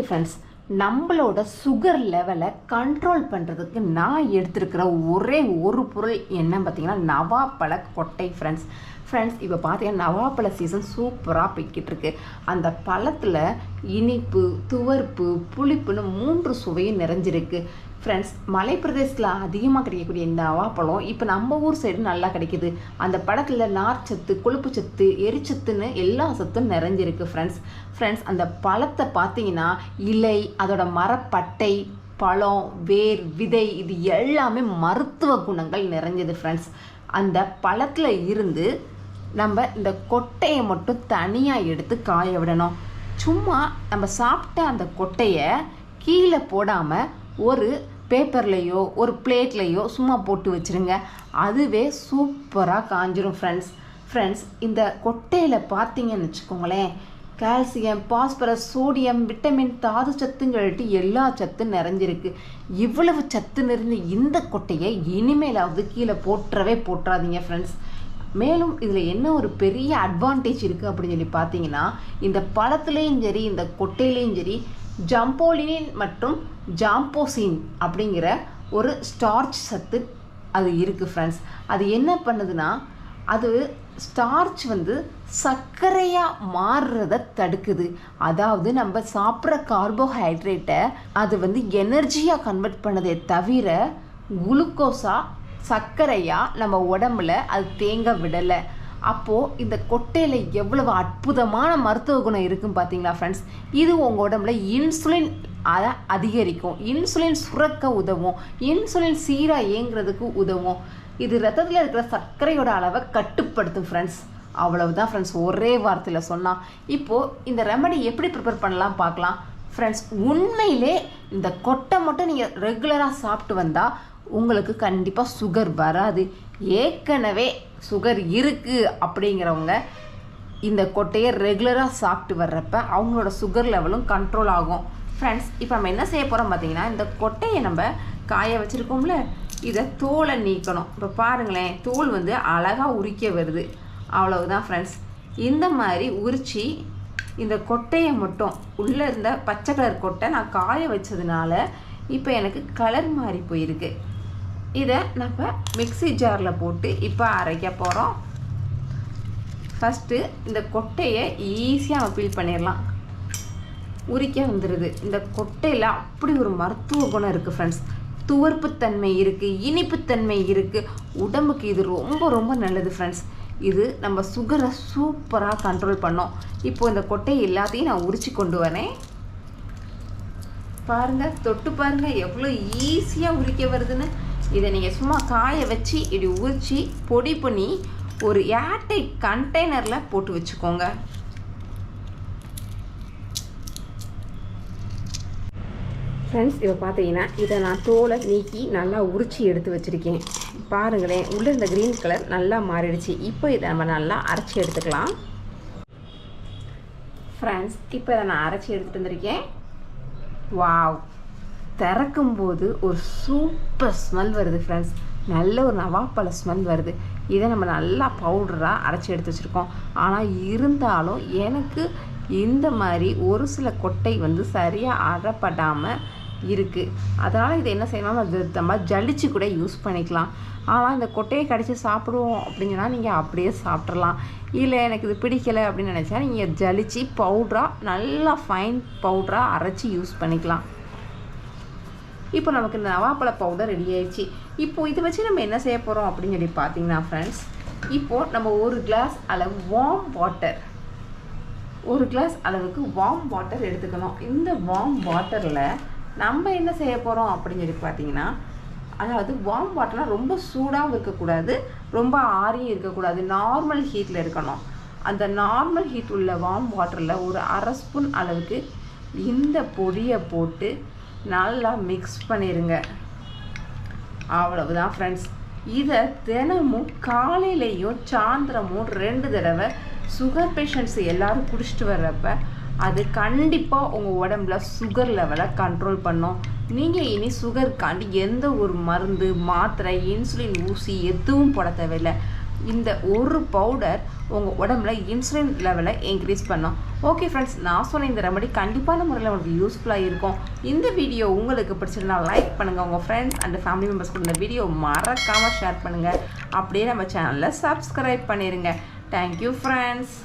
Okay friends நம்மளோட sugar லெவலை control பண்ணுறதுக்கு நான் எடுத்திருக்கிற ஒரே ஒரு பொருள் என்ன பார்த்தீங்கன்னா நவாப்பழ கொட்டை ஃப்ரெண்ட்ஸ் ஃப்ரெண்ட்ஸ் இப்போ பார்த்தீங்கன்னா நவாப்பழ சீசன் சூப்பராக போய்கிட்டு இருக்கு. அந்த பழத்தில் இனிப்பு துவர்ப்பு புளிப்புன்னு மூன்று சுவையும் நிறைஞ்சிருக்கு. ஃப்ரெண்ட்ஸ் மலை பிரதேசத்தில் அதிகமாக கிடைக்கக்கூடிய இந்த அவாப்பழம் இப்போ நம்ம ஊர் சைடு நல்லா கிடைக்குது. அந்த பழத்தில் நார்ச்சத்து கொழுப்பு சத்து எரிச்சத்துன்னு எல்லா சத்தும் நிறைஞ்சிருக்கு ஃப்ரெண்ட்ஸ் ஃப்ரெண்ட்ஸ் அந்த பழத்தை பார்த்தீங்கன்னா இலை அதோட மரப்பட்டை பழம் வேர் விதை இது எல்லாமே மருத்துவ குணங்கள் நிறைஞ்சது ஃப்ரெண்ட்ஸ் அந்த பழத்தில் இருந்து நம்ம இந்த கொட்டையை மட்டும் தனியாக எடுத்து காய விடணும். சும்மா நம்ம சாப்பிட்ட அந்த கொட்டையை கீழே போடாமல் ஒரு பேப்பர்லேயோ ஒரு பிளேட்லேயோ சும்மா போட்டு வச்சுருங்க. அதுவே சூப்பராக காஞ்சிரும் ஃப்ரெண்ட்ஸ் ஃப்ரெண்ட்ஸ் இந்த கொட்டையில் பார்த்தீங்கன்னு வச்சுக்கோங்களேன். கால்சியம் பாஸ்பரஸ் சோடியம் விட்டமின் தாது சத்துன்னு சொல்லிட்டு எல்லா சத்தும் நிறைஞ்சிருக்கு. இவ்வளவு சத்து நிறைந்த இந்த கொட்டையை இனிமேலாவது கீழே போட்டுறவே போட்டுறாதீங்க ஃப்ரெண்ட்ஸ் மேலும் இதில் என்ன ஒரு பெரிய அட்வான்டேஜ் இருக்குது அப்படின்னு சொல்லி பார்த்தீங்கன்னா இந்த பழத்துலேயும் சரி இந்த கொட்டையிலையும் சரி ஜாம்போலினின் மற்றும் ஜாம்போசின் அப்படிங்கிற ஒரு ஸ்டார்ச் சத்து அது இருக்குது ஃப்ரெண்ட்ஸ் அது என்ன பண்ணுதுன்னா அது ஸ்டார்ச் வந்து சர்க்கரையாக மாறுறத தடுக்குது. அதாவது நம்ம சாப்பிட்ற கார்போஹைட்ரேட்டை அது வந்து எனர்ஜியாக கன்வெர்ட் பண்ணதே தவிர குளுக்கோஸாக சர்க்கரையாக நம்ம உடம்புல அது தேங்க விடலை. அப்போது இந்த கொட்டையில் எவ்வளவு அற்புதமான மருத்துவ குணம் இருக்குன்னு பார்த்தீங்களா ஃப்ரெண்ட்ஸ் இது உங்கள் உடம்புல இன்சுலின் அதை அதிகரிக்கும். இன்சுலின் சுரக்க உதவும். இன்சுலின் சீராக இயங்குறதுக்கு உதவும். இது ரத்தத்தில் இருக்கிற சர்க்கரையோட அளவை கட்டுப்படுத்தும் ஃப்ரெண்ட்ஸ் அவ்வளவுதான் ஃப்ரெண்ட்ஸ் ஒரே வார்த்தையில் சொன்னால் இப்போது இந்த ரெமடி எப்படி ப்ரிப்பேர் பண்ணலாம் பார்க்கலாம். ஃப்ரெண்ட்ஸ் உண்மையிலே இந்த கொட்டை மட்டும் நீங்கள் ரெகுலராக சாப்பிட்டு வந்தால் உங்களுக்கு கண்டிப்பாக சுகர் வராது. ஏற்கனவே சுகர் இருக்குது அப்படிங்கிறவங்க இந்த கொட்டையை ரெகுலராக சாப்பிட்டு வர்றப்ப அவங்களோட சுகர் லெவலும் கண்ட்ரோல் ஆகும். ஃப்ரெண்ட்ஸ் இப்போ நம்ம என்ன செய்ய போகிறோம் பார்த்தீங்கன்னா இந்த கொட்டையை நம்ம காய வச்சுருக்கோம்ல இதை தோலை நீக்கணும். இப்போ பாருங்களேன் தோல் வந்து அழகாக உரிக்க வருது. அவ்வளவுதான் ஃப்ரெண்ட்ஸ் இந்த மாதிரி உரித்து இந்த கொட்டையை மட்டும் உள்ளே இருந்த பச்சை கலர் கொட்டை நான் காய வச்சதுனால இப்போ எனக்கு கலர் மாறி போயிருக்கு. இதை நம்ம மிக்ஸி ஜாரில் போட்டு இப்போ அரைக்க போகிறோம் ஃபஸ்ட்டு இந்த கொட்டையை ஈஸியாக அப்பீல் ஃபீல் பண்ணிடலாம். உரிக்க வந்துடுது இந்த கொட்டையில் அப்படி ஒரு மருத்துவ குணம் இருக்குது ஃப்ரெண்ட்ஸ் துவர்ப்புத்தன்மை இருக்குது இனிப்புத்தன்மை இருக்குது உடம்புக்கு இது ரொம்ப ரொம்ப நல்லது ஃப்ரெண்ட்ஸ் இது நம்ம சுகரை சூப்பராக கண்ட்ரோல் பண்ணோம். இப்போ இந்த கொட்டை எல்லாத்தையும் நான் உரிச்சு கொண்டு வரேன். பாருங்கள் தொட்டு பாருங்கள் எவ்வளோ ஈஸியாக உரிக்க வருதுன்னு. இதை நீங்கள் சும்மா காய வச்சு இப்படி உரித்து பொடி பண்ணி ஒரு ஏர்டைட் கண்டெய்னரில் போட்டு வச்சுக்கோங்க. ஃப்ரெண்ட்ஸ் இப்போ பார்த்தீங்கன்னா இதை நான் தோலை நீக்கி நல்லா உரிச்சி எடுத்து வச்சுருக்கேன். பாருங்களேன் உள்ளே இந்த க்ரீன் கலர் நல்லா மாறிடுச்சு. இப்போ இதை நம்ம நல்லா அரைச்சி எடுத்துக்கலாம். ஃப்ரெண்ட்ஸ் இப்போ இதை நான் அரைச்சி எடுத்துகிட்டு வந்திருக்கேன். வாவ் திறக்கும்போது ஒரு சூப்பர் ஸ்மெல் வருது ஃப்ரெண்ட்ஸ் நல்ல ஒரு நவாப்பழ ஸ்மெல் வருது. இதை நம்ம நல்லா பவுடராக அரைச்சி எடுத்து வச்சுருக்கோம். ஆனால் இருந்தாலும் எனக்கு இந்த மாதிரி ஒரு சில கொட்டை வந்து சரியாக அறப்படாமல் இருக்குது அதனால் இது என்ன செய்யணும் அது நம்ம ஜலிச்சு கூட யூஸ் பண்ணிக்கலாம். ஆனால் இந்த கொட்டையை கடிச்சு சாப்பிடுவோம் அப்படின்னு சொன்னால் நீங்கள் அப்படியே சாப்பிட்றலாம் இல்லை எனக்கு இது பிடிக்கலை அப்படின்னு நினச்சா நீங்கள் ஜலிச்சு பவுட்ராக நல்லா ஃபைன் பவுட்ராக அரைச்சி யூஸ் பண்ணிக்கலாம். இப்போ நமக்கு இந்த நவாப்பழ பவுடர் ரெடி ஆயிடுச்சு. இப்போ இதை வச்சு நம்ம என்ன செய்ய போகிறோம் அப்படின்னு சொல்லி பார்த்தீங்கன்னா ஃப்ரெண்ட்ஸ் இப்போது நம்ம ஒரு கிளாஸ் அளவு வார்ம் வாட்டர் ஒரு கிளாஸ் அளவுக்கு வார்ம் வாட்டர் எடுத்துக்கணும். இந்த வார்ம் வாட்டரில் நம்ம என்ன செய்ய போகிறோம் அப்படின்னு சொல்லி பார்த்தீங்கன்னா அதாவது வார்ம் வாட்டர்னால் ரொம்ப சூடாகவும் இருக்கக்கூடாது ரொம்ப ஆறியும் இருக்கக்கூடாது நார்மல் ஹீட்டில் இருக்கணும். அந்த நார்மல் ஹீட் உள்ள வார்ம் வாட்டரில் ஒரு அரை ஸ்பூன் அளவுக்கு இந்த பொடியை போட்டு நல்லா மிக்ஸ் பண்ணிடுங்க அவ்வளவுதான் ஃப்ரெண்ட்ஸ் இதை தினமும் காலையிலையும் சாயந்தரமும் ரெண்டு தடவை சுகர் பேஷண்ட்ஸ் எல்லாரும் குடிச்சிட்டு வர்றப்ப அது கண்டிப்பாக உங்கள் உடம்புல சுகர் லெவலை கண்ட்ரோல் பண்ணும். நீங்கள் இனி சுகருக்காண்டி எந்த ஒரு மருந்து மாத்திரை இன்சுலின் ஊசி எதுவும் போட தேவையில்லை. இந்த ஒரு பவுடர் உங்கள் உடம்புல இன்சுலின் லெவலை இன்க்ரீஸ் பண்ணும். ஓகே ஃப்ரெண்ட்ஸ் நான் சொன்ன இந்த ரெமடி கண்டிப்பான முறையில் உங்களுக்கு யூஸ்ஃபுல்லாக இருக்கும். இந்த வீடியோ உங்களுக்கு பிடிச்சிருந்தா லைக் பண்ணுங்கள் உங்கள் ஃப்ரெண்ட்ஸ் அண்ட் ஃபேமிலி மெம்பர்ஸ் கூட இந்த வீடியோ மறக்காமல் ஷேர் பண்ணுங்கள் அப்படியே நம்ம சேனலில் சப்ஸ்கிரைப் பண்ணிடுங்க தேங்க்யூ ஃப்ரெண்ட்ஸ்